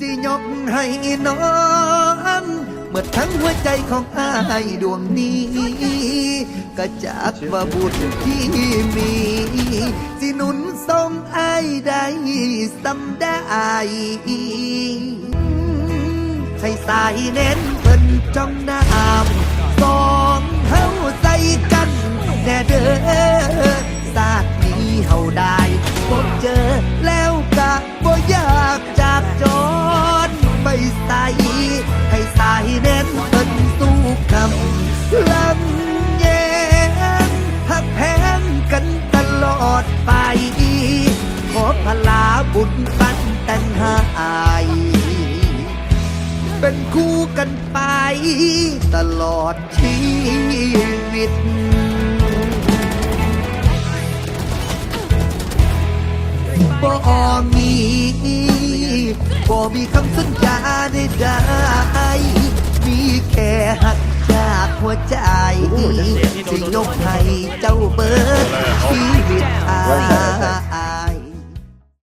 สิยกให้น้องเมื่อทั้งหัวใจของอายดวงนี้ ก็จากว่าบุญที่มี สิหนุนทรงอายได้สำได้ให้สายเน้นเพิ่นจ้องน้ำ ใส ให้สายเน้นเพิ่นสู้คำลำแยงหักแพงกันตลอดไป ขอพลาบุญปันแต่งหายเป็นคู่กันไป ตลอดชีวิตบ่มีบ่มีคำสัญญา ได้ มีแค่หักจากหัวใจ สิยกให้เจ้าเบิดชีวิตอ